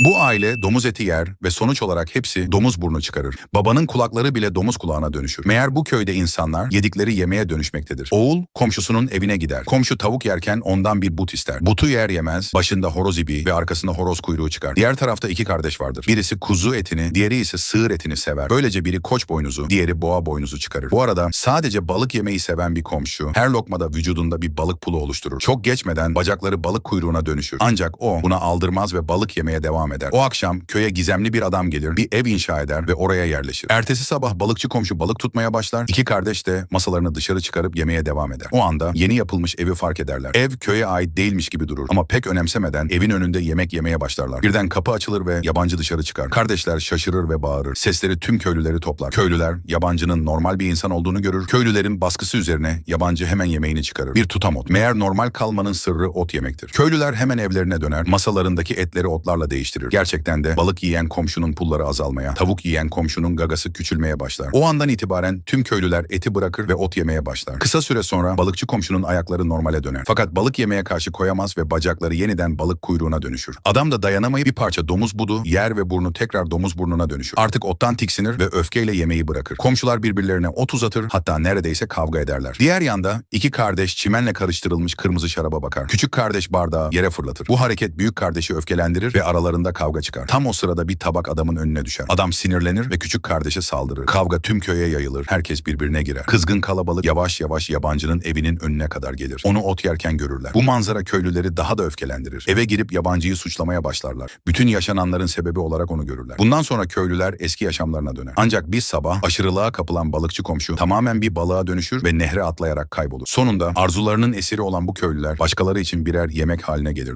Bu aile domuz eti yer ve sonuç olarak hepsi domuz burnu çıkarır. Babanın kulakları bile domuz kulağına dönüşür. Meğer bu köyde insanlar yedikleri yemeğe dönüşmektedir. Oğul komşusunun evine gider. Komşu tavuk yerken ondan bir but ister. Butu yer yemez, başında horoz ibi ve arkasında horoz kuyruğu çıkar. Diğer tarafta iki kardeş vardır. Birisi kuzu etini, diğeri ise sığır etini sever. Böylece biri koç boynuzu, diğeri boğa boynuzu çıkarır. Bu arada sadece balık yemeyi seven bir komşu her lokmada vücudunda bir balık pulu oluşturur. Çok geçmeden bacakları balık kuyruğuna dönüşür. Ancak o buna aldırmaz ve balık yemeye devam eder. O akşam köye gizemli bir adam gelir, bir ev inşa eder ve oraya yerleşir. Ertesi sabah balıkçı komşu balık tutmaya başlar. İki kardeş de masalarını dışarı çıkarıp yemeye devam eder. O anda yeni yapılmış evi fark ederler. Ev köye ait değilmiş gibi durur ama pek önemsemeden evin önünde yemek yemeye başlarlar. Birden kapı açılır ve yabancı dışarı çıkar. Kardeşler şaşırır ve bağırır. Sesleri tüm köylüleri toplar. Köylüler yabancının normal bir insan olduğunu görür. Köylülerin baskısı üzerine yabancı hemen yemeğini çıkarır. Bir tutam ot. Meğer normal kalmanın sırrı ot yemektir. Köylüler hemen evlerine döner. Masalarındaki etleri otlarla değiştirir. Gerçekten de balık yiyen komşunun pulları azalmaya, tavuk yiyen komşunun gagası küçülmeye başlar. O andan itibaren tüm köylüler eti bırakır ve ot yemeye başlar. Kısa süre sonra balıkçı komşunun ayakları normale döner. Fakat balık yemeye karşı koyamaz ve bacakları yeniden balık kuyruğuna dönüşür. Adam da dayanamayıp bir parça domuz budu yer ve burnu tekrar domuz burnuna dönüşür. Artık ottan tiksinir ve öfkeyle yemeği bırakır. Komşular birbirlerine ot uzatır hatta neredeyse kavga ederler. Diğer yanda iki kardeş çimenle karıştırılmış kırmızı şaraba bakar. Küçük kardeş bardağı yere fırlatır. Bu hareket büyük kardeşi öfkelendirir ve aralarında kavga çıkar. Tam o sırada bir tabak adamın önüne düşer. Adam sinirlenir ve küçük kardeşe saldırır. Kavga tüm köye yayılır. Herkes birbirine girer. Kızgın kalabalık yavaş yavaş yabancının evinin önüne kadar gelir. Onu ot yerken görürler. Bu manzara köylüleri daha da öfkelendirir. Eve girip yabancıyı suçlamaya başlarlar. Bütün yaşananların sebebi olarak onu görürler. Bundan sonra köylüler eski yaşamlarına döner. Ancak bir sabah aşırılığa kapılan balıkçı komşu tamamen bir balığa dönüşür ve nehre atlayarak kaybolur. Sonunda arzularının esiri olan bu köylüler başkaları için birer yemek haline gelirler.